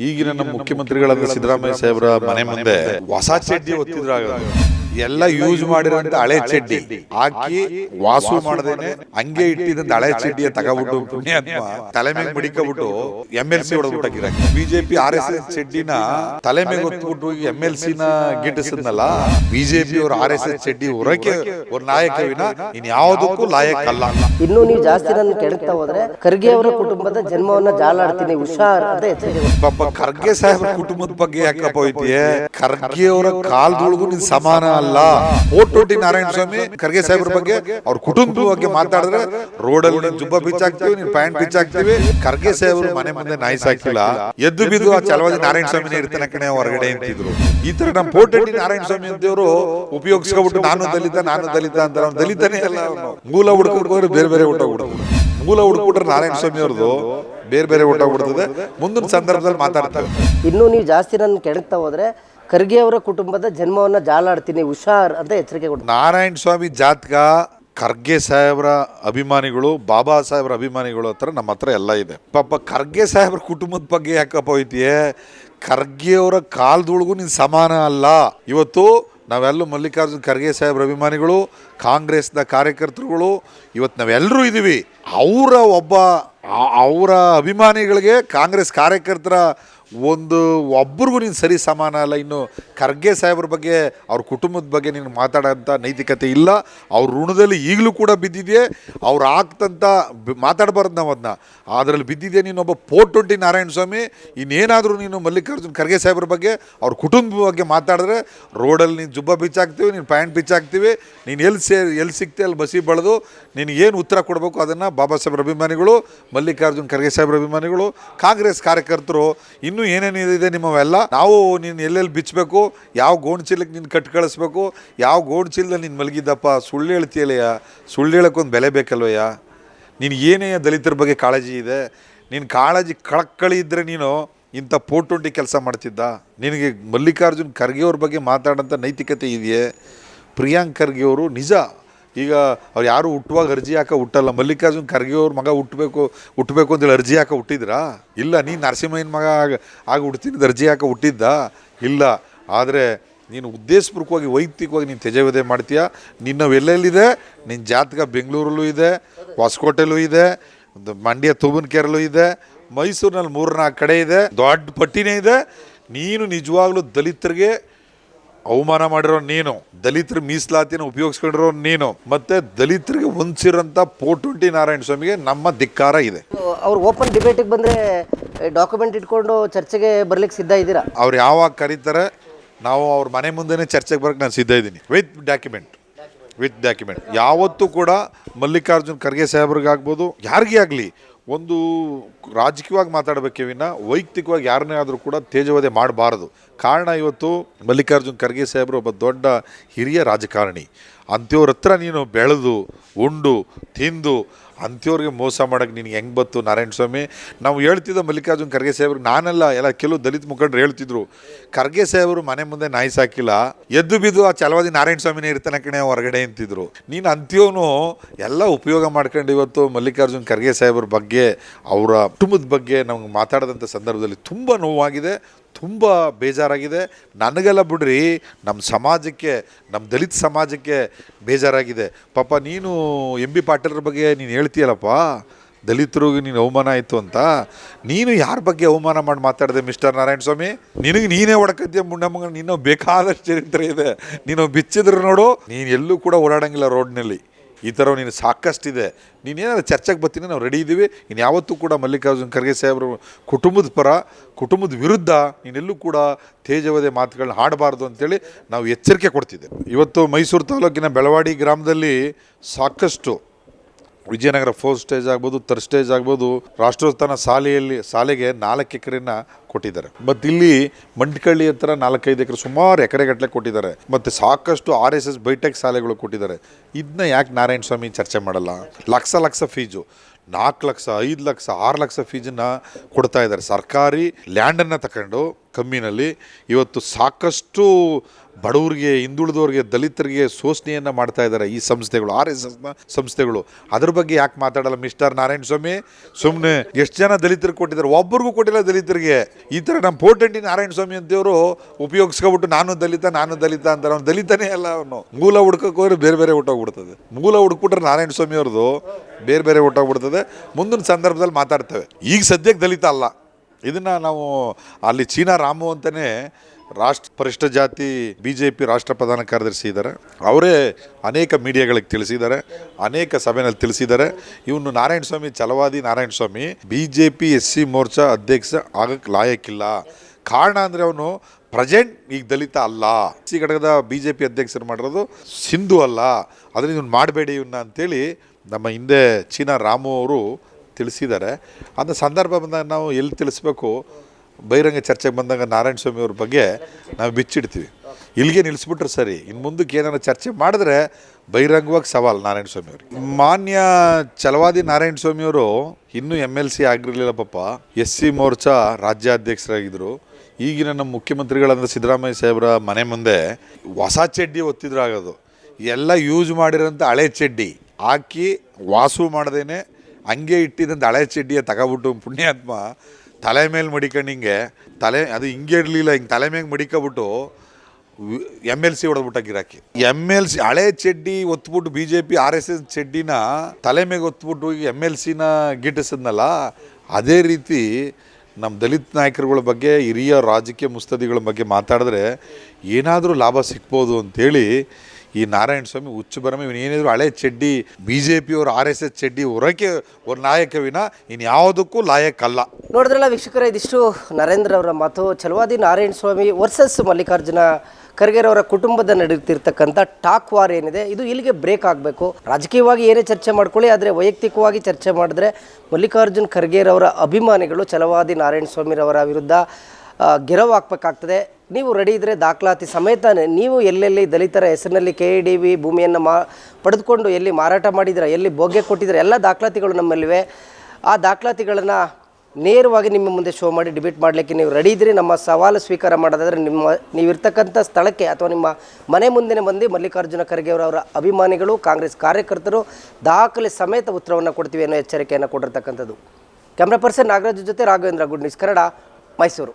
ಈಗಿನ ನಮ್ಮ ಮುಖ್ಯಮಂತ್ರಿಗಳಾದ ಸಿದ್ದರಾಮಯ್ಯ ಸಾಹೇಬರ ಮನೆ ಮುಂದೆ ಹೊಸ ಚಡ್ಡಿ ಒತ್ತಿದ್ರಾಗ ಎಲ್ಲ ಯೂಸ್ ಮಾಡಿರೋಂತ ಹಳೆ ಚಡ್ಡಿ. ಹಾಕಿ ವಾಸು ಮಾಡದೇನೆ ಹಂಗೆ ಇಟ್ಟಿದ್ದಂತ ಹಳೆ ಚಡ್ಡಿಯ ತಗೊಬಿಟ್ಟು ತಲೆ ಮೇಲೆ ಮಡಿಕಬಿಟ್ಟು ಎಂ ಎಲ್ ಸಿ ಹೊಡೆದ್ಬಿಟ್ಟಾಕಿರ ಬಿಜೆಪಿ ಆರ್ ಎಸ್ ಎಸ್ ಚಡ್ಡಿನ ತಲೆ ಮೇಲೆ ಹೊತ್ಬಿಟ್ಟು ಎಂ ಎಲ್ ಸಿ ನ ಗಿಟ್ಟಿಸಿದ್ನಲ್ಲ ಬಿಜೆಪಿ ಅವ್ರ ಆರ್ ಎಸ್ ಎಸ್ ಚಡ್ಡಿ ಹೊರಕ್ಕೆ ಅವ್ರ ನಾಯಕವಿನ ಇನ್ ಯಾವುದಕ್ಕೂ ಲಾಯಕ್ ಅಲ್ಲ ಇನ್ನು ನೀವು ಜಾಸ್ತಿ ನನ್ನ ಕೆಡಕ್ತಾ ಹೋದ್ರೆ ಖರ್ಗೆ ಅವರ ಕುಟುಂಬದ ಜನ್ಮವನ್ನ ಜಾಲಾಡ್ತೀನಿ ಹುಷಾರ್ ಅಂತ. ಪಾಪ ಖರ್ಗೆ ಸಾಹೇಬ್ರ ಕುಟುಂಬದ ಬಗ್ಗೆ ಯಾಕಪ್ಪ ಐತಿ ಖರ್ಗೆ ಅವರ ಕಾಲ್ದೊಳಗು ನಿನ್ ಸಮಾನ ಅಲ್ಲ. ಓಟೋಟಿ ನಾರಾಯಣ ಸ್ವಾಮಿ, ಖರ್ಗೆ ಸಾಹೇಬ್ರ ಬಗ್ಗೆ ಅವ್ರ ಕುಟುಂಬದ ಬಗ್ಗೆ ಮಾತಾಡಿದ್ರೆ ರೋಡಲ್ಲಿ ನೀನ್ ಜುಬ್ಬ ಬಿಚ್ಚಾಕ್ತಿವಿ ನೀನ್ ಪ್ಯಾಂಟ್ ಬಿಚ್ಚಾಕ್ತಿವಿ ಖರ್ಗೆ ಸಾಹೇಬ್ರು ಮನೆ ಮುಂದೆ ನಾಯಿ ಸಾಕಿಲ್ಲ ಎದ್ದು ಬಿದ್ದು ಆ ಚಲವಾದಿ ನಾರಾಯಣ ಸ್ವಾಮಿನೇ ಇರ್ತಾನೆ ಕಣೆ ಹೊರಗಡೆ ಅಂತಿದ್ರು. ಈ ತರ ನಮ್ಮ ಪೋಟೆಟ್ಟಿ ನಾರಾಯಣ ಸ್ವಾಮಿ ಅಂತೇವರು ಉಪಯೋಗಿಸ್ಕೊಬಿಟ್ಟು ನಾನು ದಲಿತ ನಾನು ದಲಿತ ಅಂತ ದಲಿತನೇ ಅಲ್ಲ ಮೂಲ ಹುಡ್ಕೊಂಡು ಬೇರೆ ಬೇರೆ ಊಟ ಮೂಲ ಹುಡುಕ್ಬಿಟ್ರೆ ನಾರಾಯಣ ಸ್ವಾಮಿ ಅವ್ರದ್ದು ಬೇರೆ ಬೇರೆ ಊಟ ಬಿಡ್ತದೆ ಮುಂದಿನ ಸಂದರ್ಭದಲ್ಲಿ ಮಾತಾಡ್ತಾರೆ. ಇನ್ನು ನೀವು ಜಾಸ್ತಿ ನನ್ನ ಕೆಡಕ್ತಾ ಹೋದ್ರೆ ಖರ್ಗೆ ಅವರ ಕುಟುಂಬದ ಜನ್ಮವನ್ನ ಜಾಲಾಡ್ತೀನಿ, ಹುಷಾರ್ ಅಂತ ಎಚ್ಚರಿಕೆ ಕೊಟ್ಟು ನಾರಾಯಣ ಸ್ವಾಮಿ ಜಾತಕ, ಖರ್ಗೆ ಸಾಹೇಬ್ರ ಅಭಿಮಾನಿಗಳು, ಬಾಬಾ ಸಾಹೇಬ್ರ ಅಭಿಮಾನಿಗಳು ಹತ್ರ ನಮ್ಮ ಹತ್ರ ಎಲ್ಲ ಇದೆ. ಪಾಪ ಖರ್ಗೆ ಸಾಹೇಬ್ರ ಕುಟುಂಬದ ಬಗ್ಗೆ ಯಾಕಪ್ಪ ಹೋಯ್ತಿಯೇ? ಖರ್ಗೆಯವರ ಕಾಲ್ದೊಳಗೂ ನೀನು ಸಮಾನ ಅಲ್ಲ. ಇವತ್ತು ನಾವೆಲ್ಲೂ ಮಲ್ಲಿಕಾರ್ಜುನ್ ಖರ್ಗೆ ಸಾಹೇಬ್ರ ಅಭಿಮಾನಿಗಳು, ಕಾಂಗ್ರೆಸ್ನ ಕಾರ್ಯಕರ್ತರುಗಳು, ಇವತ್ತು ನಾವೆಲ್ಲರೂ ಇದ್ದೀವಿ ಅವರ ಒಬ್ಬ ಅವರ ಅಭಿಮಾನಿಗಳಿಗೆ ಕಾಂಗ್ರೆಸ್ ಕಾರ್ಯಕರ್ತರ ಒಂದು ಒಬ್ರಿಗೂ ನೀನು ಸರಿ ಸಮಾನ ಅಲ್ಲ. ಇನ್ನು ಖರ್ಗೆ ಸಾಹೇಬ್ರ ಬಗ್ಗೆ, ಅವ್ರ ಕುಟುಂಬದ ಬಗ್ಗೆ ನೀನು ಮಾತಾಡೋಂಥ ನೈತಿಕತೆ ಇಲ್ಲ. ಅವ್ರ ಋಣದಲ್ಲಿ ಈಗಲೂ ಕೂಡ ಬಿದ್ದಿದೆಯೇ. ಅವ್ರು ಆಗ್ತಂತ ಮಾತಾಡಬಾರ್ದು ನಾವು ಅದನ್ನ ಅದರಲ್ಲಿ ಬಿದ್ದಿದೆ ನೀನೊಬ್ಬ ಫೋರ್ ಟ್ವೆಂಟಿ ನಾರಾಯಣ ಸ್ವಾಮಿ. ಇನ್ನೇನಾದರೂ ನೀನು ಮಲ್ಲಿಕಾರ್ಜುನ್ ಖರ್ಗೆ ಸಾಹೇಬ್ರ ಬಗ್ಗೆ, ಅವ್ರ ಕುಟುಂಬದ ಬಗ್ಗೆ ಮಾತಾಡಿದ್ರೆ, ರೋಡಲ್ಲಿ ನೀನು ಜುಬ್ಬ ಬಿಚ್ಚಾಕ್ತೀವಿ, ನೀನು ಪ್ಯಾಂಟ್ ಬಿಚ್ಚಾಕ್ತೀವಿ, ನೀನು ಎಲ್ಲಿ ಸೇ ಎಲ್ಲಿ ಸಿಗ್ತೀಯ ಅಲ್ಲಿ ಬಸಿ ಬೆಳೆದು ಏನು ಉತ್ತರ ಕೊಡಬೇಕು ಅದನ್ನು ಬಾಬಾ ಸಾಹೇಬ್ರ ಅಭಿಮಾನಿಗಳು, ಮಲ್ಲಿಕಾರ್ಜುನ್ ಖರ್ಗೆ ಸಾಹೇಬ್ರ ಅಭಿಮಾನಿಗಳು, ಕಾಂಗ್ರೆಸ್ ಕಾರ್ಯಕರ್ತರು, ಇನ್ನೂ ಏನೇನು ಇದೆ ನಿಮ್ಮವೆಲ್ಲ? ನಾವು ನೀನು ಎಲ್ಲೆಲ್ಲಿ ಬಿಚ್ಚಬೇಕು ಯಾವ ಗೋಣ್ ಚೀಲಕ್ಕೆ ನೀನು ಕಟ್ ಕಳಿಸ್ಬೇಕು? ಯಾವ ಗೋಣ್ ಚೀಲದಲ್ಲಿ ನೀನು ಮಲಗಿದ್ದಪ್ಪ? ಸುಳ್ಳು ಹೇಳ್ತೀಯಲ್ಲಯ್ಯ? ಸುಳ್ಳು ಹೇಳೋಕ್ಕೊಂದು ಬೆಲೆ ಬೇಕಲ್ವಯ್ಯ? ನೀನು ಏನೇ ದಲಿತರ ಬಗ್ಗೆ ಕಾಳಜಿ ಇದೆ, ನೀನು ಕಾಳಜಿ ಕಳಕ್ಕಳಿ ಇದ್ದರೆ ನೀನು ಇಂಥ ಪೋಟುಂಟಿ ಕೆಲಸ ಮಾಡ್ತಿದ್ದ? ನಿನಗೆ ಮಲ್ಲಿಕಾರ್ಜುನ್ ಖರ್ಗೆಯವ್ರ ಬಗ್ಗೆ ಮಾತಾಡೋಂಥ ನೈತಿಕತೆ ಇದೆಯೇ? ಪ್ರಿಯಾಂಕ್ ಖರ್ಗೆಯವರು ನಿಜ ಈಗ ಅವ್ರು ಯಾರು ಹುಟ್ಟುವಾಗ ಅರ್ಜಿ ಹಾಕ ಹುಟ್ಟಲ್ಲ. ಮಲ್ಲಿಕಾರ್ಜುನ್ ಖರ್ಗೆ ಮಗ ಹುಟ್ಟಬೇಕು ಹುಟ್ಟಬೇಕು ಅಂತೇಳಿ ಅರ್ಜಿ ಹಾಕ ಹುಟ್ಟಿದ್ರಾ? ಇಲ್ಲ, ನೀನು ನರಸಿಂಹಯ್ಯನ ಮಗ ಆಗ ಆಗ ಹುಡ್ತೀನಿ ಅರ್ಜಿ ಹಾಕ ಹುಟ್ಟಿದ್ದ? ಇಲ್ಲ. ಆದರೆ ನೀನು ಉದ್ದೇಶಪೂರ್ವಕವಾಗಿ, ವೈಯಕ್ತಿಕವಾಗಿ ನೀನು ತೆಜವದೆ ಮಾಡ್ತೀಯ? ನಿನ್ನ ಎಲ್ಲೆಲ್ಲಿದೆ? ನಿನ್ನ ಜಾತಕ ಬೆಂಗಳೂರಲ್ಲೂ ಇದೆ ಹೊಸಕೋಟೆಲ್ಲೂ ಇದೆ, ಮಂಡ್ಯ ತುಬನ್ಕೆರಲ್ಲೂ ಇದೆ, ಮೈಸೂರಿನಲ್ಲಿ ಮೂರು ನಾಲ್ಕು ಕಡೆ ಇದೆ, ದೊಡ್ಡ ಪಟ್ಟಿನೇ ಇದೆ. ನೀನು ನಿಜವಾಗ್ಲೂ ದಲಿತರಿಗೆ ಅವಮಾನ ಮಾಡಿರೋ ನೀನು ದಲಿತರ ಮೀಸಲಾತಿನ ಉಪಯೋಗಿಸ್ಕೊಂಡಿರೋ ನೀನು ಮತ್ತೆ ದಲಿತರಿಗೆ ಹೊಂದಿಸಿರೋಂಥ ಪೋಟುಂಟಿ ನಾರಾಯಣ ಸ್ವಾಮಿಗೆ ನಮ್ಮ ಧಿಕ್ಕಾರ ಇದೆ. ಅವ್ರು ಓಪನ್ ಡಿಬೇಟಿಗೆ ಬಂದ್ರೆ ಡಾಕ್ಯುಮೆಂಟ್ ಇಟ್ಕೊಂಡು ಚರ್ಚೆಗೆ ಬರ್ಲಿಕ್ಕೆ ಸಿದ್ಧ ಇದ್ದೀರಾ? ಅವ್ರು ಯಾವಾಗ ಕರೀತಾರೆ ನಾವು ಅವ್ರ ಮನೆ ಮುಂದೆನೇ ಚರ್ಚೆಗೆ ಬರಕ್ಕೆ ನಾನು ಸಿದ್ಧ ಇದ್ದೀನಿ. ವಿತ್ ಡಾಕ್ಯುಮೆಂಟ್ ವಿತ್ ಡಾಕ್ಯುಮೆಂಟ್ ಯಾವತ್ತೂ ಕೂಡ ಮಲ್ಲಿಕಾರ್ಜುನ್ ಖರ್ಗೆ ಸಾಹೇಬ್ರಿಗಾಗ್ಬೋದು ಯಾರಿಗೇ ಆಗಲಿ ಒಂದು ರಾಜಕೀಯವಾಗಿ ಮಾತಾಡಬೇಕೇ ವಿನ ವೈಯಕ್ತಿಕವಾಗಿ ಯಾರನ್ನೇ ಆದರೂ ಕೂಡ ತೇಜವಧೆ ಮಾಡಬಾರ್ದು. ಕಾರಣ ಇವತ್ತು ಮಲ್ಲಿಕಾರ್ಜುನ್ ಖರ್ಗೆ ಸಾಹೇಬರು ಒಬ್ಬ ದೊಡ್ಡ ಹಿರಿಯ ರಾಜಕಾರಣಿ. ಅಂಥವ್ರ ಹತ್ರ ನೀನು ಬೆಳೆದು, ಉಂಡು, ತಿಂದು, ಅಂಥವ್ರಿಗೆ ಮೋಸ ಮಾಡೋಕ್ಕೆ ನಿನಗೆ ಹೆಂಗೆ ಬತ್ತು ನಾರಾಯಣ ಸ್ವಾಮಿ? ನಾವು ಹೇಳ್ತಿದ್ದ ಮಲ್ಲಿಕಾರ್ಜುನ್ ಖರ್ಗೆ ಸಾಹೇಬ್ರಿಗೆ, ನಾನೆಲ್ಲ ಎಲ್ಲ ಕೆಲವು ದಲಿತ ಮುಖಂಡರು ಹೇಳ್ತಿದ್ರು, ಖರ್ಗೆ ಸಾಹೇಬರು ಮನೆ ಮುಂದೆ ನಾಯಿ ಸಾಕಿಲ್ಲ, ಎದ್ದು ಬಿದ್ದು ಆ ಚಲವಾದಿ ನಾರಾಯಣ ಸ್ವಾಮಿನೇ ಇರ್ತಾನೆ ಕಣೆ ಹೊರಗಡೆ ಅಂತಿದ್ರು. ನೀನು ಅಂತ್ಯವನು ಎಲ್ಲ ಉಪಯೋಗ ಮಾಡ್ಕೊಂಡು ಇವತ್ತು ಮಲ್ಲಿಕಾರ್ಜುನ್ ಖರ್ಗೆ ಸಾಹೇಬ್ರ ಬಗ್ಗೆ, ಅವರ ಕುಟುಂಬದ ಬಗ್ಗೆ ನಮ್ಗೆ ಮಾತಾಡಿದಂಥ ಸಂದರ್ಭದಲ್ಲಿ ತುಂಬ ನೋವಾಗಿದೆ. ತುಂಬ ಬೇಜಾರಾಗಿದೆ. ನನಗೆಲ್ಲ ಬಿಡ್ರಿ ನಮ್ಮ ಸಮಾಜಕ್ಕೆ ನಮ್ಮ ದಲಿತ ಸಮಾಜಕ್ಕೆ ಬೇಜಾರಾಗಿದೆ. ಪಾಪ ನೀನು ಎಂ ಬಿ ಪಾಟೀಲ್ರ ಬಗ್ಗೆ ನೀನು ಹೇಳ್ತೀಯಲ್ಲಪ್ಪ? ದಲಿತರಿಗೆ ನೀನು ಅವಮಾನ ಆಯಿತು ಅಂತ. ನೀನು ಯಾರ ಬಗ್ಗೆ ಅವಮಾನ ಮಾಡಿ ಮಾತಾಡಿದೆ ಮಿಸ್ಟರ್ ನಾರಾಯಣ ಸ್ವಾಮಿ ನಿನಗೆ ನೀನೇ ಹೊಡಕದ್ಯ ಮುಂಡಮ್ಮಗ ನೀನು ಬೇಕಾದಷ್ಟು ಚರಿತ್ರೆ ಇದೆ. ನೀನು ಬಿಚ್ಚಿದ್ರು ನೋಡು, ನೀನು ಎಲ್ಲೂ ಕೂಡ ಓಡಾಡಂಗಿಲ್ಲ ರೋಡ್ನಲ್ಲಿ. ಈ ಥರ ನೀನು ಸಾಕಷ್ಟಿದೆ. ನೀನೇನಾದ್ರು ಚರ್ಚೆಗೆ ಬರ್ತೀನಿ, ನಾವು ರೆಡಿ ಇದ್ದೀವಿ. ನೀನು ಯಾವತ್ತೂ ಕೂಡ ಮಲ್ಲಿಕಾರ್ಜುನ್ ಖರ್ಗೆ ಸಾಹೇಬ್ರ ಕುಟುಂಬದ ಪರ, ಕುಟುಂಬದ ವಿರುದ್ಧ ನೀನೆಲ್ಲೂ ಕೂಡ ತೇಜವದೆ ಮಾತುಗಳನ್ನ ಹಾಡಬಾರ್ದು ಅಂತೇಳಿ ನಾವು ಎಚ್ಚರಿಕೆ ಕೊಡ್ತಿದ್ದೇವೆ. ಇವತ್ತು ಮೈಸೂರು ತಾಲೂಕಿನ ಬೆಳವಾಡಿ ಗ್ರಾಮದಲ್ಲಿ ಸಾಕಷ್ಟು ವಿಜಯನಗರ ಫೋರ್ ಸ್ಟೇಜ್ ಆಗ್ಬೋದು ತರ್ ಸ್ಟೇಜ್ ಆಗ್ಬೋದು, ರಾಷ್ಟ್ರೋತ್ಥಾನ ಶಾಲೆಯಲ್ಲಿ, ಶಾಲೆಗೆ ನಾಲ್ಕು ಎಕರೆನ ಕೊಟ್ಟಿದ್ದಾರೆ. ಮತ್ತು ಇಲ್ಲಿ ಮಂಡ್ಕಳ್ಳಿ ಹತ್ರ ನಾಲ್ಕೈದು ಎಕರೆ, ಸುಮಾರು ಎಕರೆಗಟ್ಟಲೆ ಕೊಟ್ಟಿದ್ದಾರೆ. ಮತ್ತು ಸಾಕಷ್ಟು ಆರ್ ಎಸ್ ಎಸ್ ಬೈಟೆಕ್ ಶಾಲೆಗಳು ಕೊಟ್ಟಿದ್ದಾರೆ. ಇದನ್ನ ಯಾಕೆ ನಾರಾಯಣ ಸ್ವಾಮಿ ಚರ್ಚೆ ಮಾಡಲ್ಲ? ಲಕ್ಷ ಲಕ್ಷ ಫೀಜು ನಾಲ್ಕು ಲಕ್ಷ, ಐದು ಲಕ್ಷ, ಆರು ಲಕ್ಷ ಫೀಜನ್ನು ಕೊಡ್ತಾ ಇದ್ದಾರೆ. ಸರ್ಕಾರಿ ಲ್ಯಾಂಡನ್ನು ತಗೊಂಡು ಕಮ್ಮಿನಲ್ಲಿ ಇವತ್ತು ಸಾಕಷ್ಟು ಬಡವರಿಗೆ, ಹಿಂದುಳಿದವ್ರಿಗೆ, ದಲಿತರಿಗೆ ಶೋಷಣೆಯನ್ನು ಮಾಡ್ತಾ ಇದ್ದಾರೆ ಈ ಸಂಸ್ಥೆಗಳು, ಆರ್ ಎಸ್ ಎಸ್ನ ಸಂಸ್ಥೆಗಳು. ಅದ್ರ ಬಗ್ಗೆ ಯಾಕೆ ಮಾತಾಡಲ್ಲ ಮಿಸ್ಟರ್ ನಾರಾಯಣ ಸ್ವಾಮಿ? ಸುಮ್ಮನೆ ಎಷ್ಟು ಜನ ದಲಿತರಿಗೆ ಕೊಟ್ಟಿದ್ದಾರೆ ಒಬ್ಬರಿಗೂ ಕೊಟ್ಟಿಲ್ಲ ದಲಿತರಿಗೆ. ಈ ಥರ ನಮ್ಮ ಪೋರ್ಟೆಂಟಿ ನಾರಾಯಣ ಸ್ವಾಮಿ ಅಂತೇವರು ಉಪಯೋಗಿಸ್ಕೊಬಿಟ್ಟು ನಾನು ದಲಿತ ನಾನು ದಲಿತ ಅಂತಾರೆ ಅವ್ನು ದಲಿತನೇ ಅಲ್ಲ ಅವನು. ಮೂಲ ಹುಡ್ಕಕ್ಕೆ ಹೋದ್ರೆ ಬೇರೆ ಬೇರೆ ಹುಟ್ಟೋಗ್ಬಿಡ್ತದೆ. ಮೂಲ ಹುಡುಕ್ಬಿಟ್ರೆ ನಾರಾಯಣ ಸ್ವಾಮಿ ಅವ್ರದ್ದು ಬೇರೆ ಬೇರೆ ಹುಟ್ಟೋಗ್ಬಿಡ್ತದೆ. ಮುಂದಿನ ಸಂದರ್ಭದಲ್ಲಿ ಮಾತಾಡ್ತೇವೆ. ಈಗ ಸದ್ಯಕ್ಕೆ ದಲಿತ ಅಲ್ಲ. ಇದನ್ನು ನಾವು ಅಲ್ಲಿ ಚೀನಾ ರಾಮು ಅಂತಲೇ ರಾಷ್ಟ್ರ ಪರಿಷ್ಠ ಜಾತಿ ಬಿ ಜೆ ರಾಷ್ಟ್ರ ಪ್ರಧಾನ ಕಾರ್ಯದರ್ಶಿ ಇದ್ದಾರೆ. ಅವರೇ ಅನೇಕ ಮೀಡಿಯಾಗಳಿಗೆ ತಿಳಿಸಿದ್ದಾರೆ, ಅನೇಕ ಸಭೆಯಲ್ಲಿ ತಿಳಿಸಿದ್ದಾರೆ. ಇವನು Narayana Swamy Chalavadi Narayana Swamy B S C Morcha ಅಧ್ಯಕ್ಷ ಆಗಕ್ಕೆ ಲಾಯಕ್ಕಿಲ್ಲ. ಕಾರಣ ಅಂದರೆ ಅವನು ಪ್ರೆಸೆಂಟ್ ಈಗ ದಲಿತ ಅಲ್ಲ. ಸಿ ಘಟಕದ ಬಿ ಜೆ ಪಿ ಅಧ್ಯಕ್ಷರು ಮಾಡಿರೋದು ಸಿಂಧು ಅಲ್ಲ. ಅದರಿಂದ ಇವನು ಮಾಡಬೇಡಿ ಇವನ್ನ ಅಂತೇಳಿ ನಮ್ಮ ಹಿಂದೆ ಚೀನಾ ರಾಮು ಅವರು ತಿಳಿಸಿದ್ದಾರೆ. ಅಂಥ ಸಂದರ್ಭ ಬಂದಾಗ ನಾವು ಎಲ್ಲಿ ತಿಳಿಸ್ಬೇಕು? ಬಹಿರಂಗ ಚರ್ಚೆಗೆ ಬಂದಾಗ ನಾರಾಯಣ ಸ್ವಾಮಿ ಅವ್ರ ಬಗ್ಗೆ ನಾವು ಬಿಚ್ಚಿಡ್ತೀವಿ. ಇಲ್ಲಿಗೆ ನಿಲ್ಲಿಸ್ಬಿಟ್ರೆ ಸರಿ. ಇನ್ನು ಮುಂದಕ್ಕೆ ಏನಾರ ಚರ್ಚೆ ಮಾಡಿದ್ರೆ ಬಹಿರಂಗವಾಗಿ ಸವಾಲ್ ನಾರಾಯಣ ಸ್ವಾಮಿ ಅವರು ಮಾನ್ಯ ಚಲವಾದಿ ನಾರಾಯಣ ಸ್ವಾಮಿ ಅವರು ಇನ್ನೂ ಎಂ ಎಲ್ ಸಿ ಆಗಿರಲಿಲ್ಲ ಪಾಪ. ಎಸ್ ಸಿ ಮೋರ್ಚಾ ರಾಜ್ಯಾಧ್ಯಕ್ಷರಾಗಿದ್ದರು ಈಗಿನ ನಮ್ಮ ಮುಖ್ಯಮಂತ್ರಿಗಳಂದ್ರೆ ಸಿದ್ದರಾಮಯ್ಯ ಸಾಹೇಬರ ಮನೆ ಮುಂದೆ ಹೊಸ ಚಡ್ಡಿ ಒತ್ತಿದ್ರು ಆಗೋದು. ಎಲ್ಲ ಯೂಸ್ ಮಾಡಿರೋಂಥ ಹಳೆ ಚಡ್ಡಿ. ಹಾಕಿ ವಾಸು ಮಾಡ್ದೇನೆ ಹಂಗೆ ಇಟ್ಟಿದ್ದಂಥ ಹಳೆ ಚಡ್ಡಿಯ ತಗೊಬಿಟ್ಟು ಪುಣ್ಯಾತ್ಮ ತಲೆ ಮೇಲೆ ಮಡಿಕೊಂಡು ಹಿಂಗೆ, ತಲೆ, ಅದು ಹಿಂಗೆ ಇರಲಿಲ್ಲ, ಹಿಂಗೆ ತಲೆ ಮೇಲೆ ಮಡಿಕೊಬಿಟ್ಟು ಎಂ ಎಲ್ ಸಿ ಹೊಡೆದ್ಬಿಟ್ಟ ಗಿರಾಕಿ. ಎಂ ಎಲ್ ಸಿ ಹಳೆ ಚಡ್ಡಿ ಒತ್ಬಿಟ್ಟು B J P R S S ಚೆಡ್ಡಿನ ತಲೆ ಮೇಲೆ ಒತ್ಬಿಟ್ಟು ಎಂ ಎಲ್ ಸಿನ ಗಿಟ್ಟಿಸಿದ್ನಲ್ಲ ಅದೇ ರೀತಿ ನಮ್ಮ ದಲಿತ ನಾಯಕರುಗಳ ಬಗ್ಗೆ, ಹಿರಿಯ ರಾಜಕೀಯ ಮುಸ್ತದಿಗಳ ಬಗ್ಗೆ ಮಾತಾಡಿದ್ರೆ ಏನಾದರೂ ಲಾಭ ಸಿಗ್ಬೋದು ಅಂತೇಳಿ ಈ ನಾರಾಯಣ ಸ್ವಾಮಿ ಹುಚ್ಚು ಬರಮೆ ಏನಿದ್ರು ಹಳೆ ಚೆಡ್ಡಿ ಬಿ ಜೆ ಪಿಯವರು ಆರ್ ಎಸ್ ಎಸ್ ಚೆಡ್ಡಿ ಹೊರಕ್ಕೆ ಒಂದು ನಾಯಕವಿನ ಇನ್ನು ಯಾವುದಕ್ಕೂ ಲಾಯಕ್ಕಲ್ಲ ನೋಡಿದ್ರಲ್ಲ ವೀಕ್ಷಕರ, ಇದಿಷ್ಟು ನರೇಂದ್ರ ಅವರ ಮಾತು. ಛಲವಾದಿ ನಾರಾಯಣ ಸ್ವಾಮಿ ವರ್ಸಸ್ ಮಲ್ಲಿಕಾರ್ಜುನ ಖರ್ಗೆರವರ ಕುಟುಂಬದ ನಡೆಯುತ್ತಿರ್ತಕ್ಕಂಥ ಟಾಕ್ ವಾರ್ ಏನಿದೆ, ಇದು ಇಲ್ಲಿಗೆ ಬ್ರೇಕ್ ಆಗಬೇಕು. ರಾಜಕೀಯವಾಗಿ ಏನೇ ಚರ್ಚೆ ಮಾಡ್ಕೊಳ್ಳಿ, ಆದರೆ ವೈಯಕ್ತಿಕವಾಗಿ ಚರ್ಚೆ ಮಾಡಿದ್ರೆ ಮಲ್ಲಿಕಾರ್ಜುನ್ ಖರ್ಗೆರವರ ಅಭಿಮಾನಿಗಳು, ಛಲವಾದಿ ನಾರಾಯಣ ಸ್ವಾಮಿರವರ ವಿರುದ್ಧ ಗೆರವು ಹಾಕ್ಬೇಕಾಗ್ತದೆ ನೀವು ರೆಡಿ ಇದ್ದರೆ ದಾಖಲಾತಿ ಸಮೇತ ನೀವು ಎಲ್ಲೆಲ್ಲಿ ದಲಿತರ ಹೆಸರಿನಲ್ಲಿ ಕೆ ಡಿ ವಿ ಭೂಮಿಯನ್ನು ಮಾ, ಪಡೆದುಕೊಂಡು ಎಲ್ಲಿ ಮಾರಾಟ ಮಾಡಿದ್ರೆ, ಎಲ್ಲಿ ಭೋಗ್ಯ ಕೊಟ್ಟಿದ್ರೆ, ಎಲ್ಲ ದಾಖಲಾತಿಗಳು ನಮ್ಮಲ್ಲಿವೆ. ಆ ದಾಖಲಾತಿಗಳನ್ನು ನೇರವಾಗಿ ನಿಮ್ಮ ಮುಂದೆ ಶೋ ಮಾಡಿ ಡಿಬೇಟ್ ಮಾಡಲಿಕ್ಕೆ ನೀವು ರೆಡಿ ಇದ್ದರೆ ನಮ್ಮ ಸವಾಲು ಸ್ವೀಕಾರ ಮಾಡೋದಾದರೆ ನಿಮ್ಮ, ನೀವಿರ್ತಕ್ಕಂಥ ಸ್ಥಳಕ್ಕೆ ಅಥವಾ ನಿಮ್ಮ ಮನೆ ಮುಂದೆನೇ ಬಂದು ಮಲ್ಲಿಕಾರ್ಜುನ ಖರ್ಗೆ ಅವರ ಅಭಿಮಾನಿಗಳು, ಕಾಂಗ್ರೆಸ್ ಕಾರ್ಯಕರ್ತರು ದಾಖಲೆ ಸಮೇತ ಉತ್ತರವನ್ನು ಕೊಡ್ತೀವಿ ಅನ್ನೋ ಎಚ್ಚರಿಕೆಯನ್ನು ಕೊಟ್ಟಿರ್ತಕ್ಕಂಥದ್ದು. ಕ್ಯಾಮ್ರಾ ಪರ್ಸನ್ ನಾಗರಾಜ್ ಜೊತೆ ರಾಘವೇಂದ್ರ ಗುಡ್ ನ್ಯೂಸ್, ಕನ್ನಡ, ಮೈಸೂರು.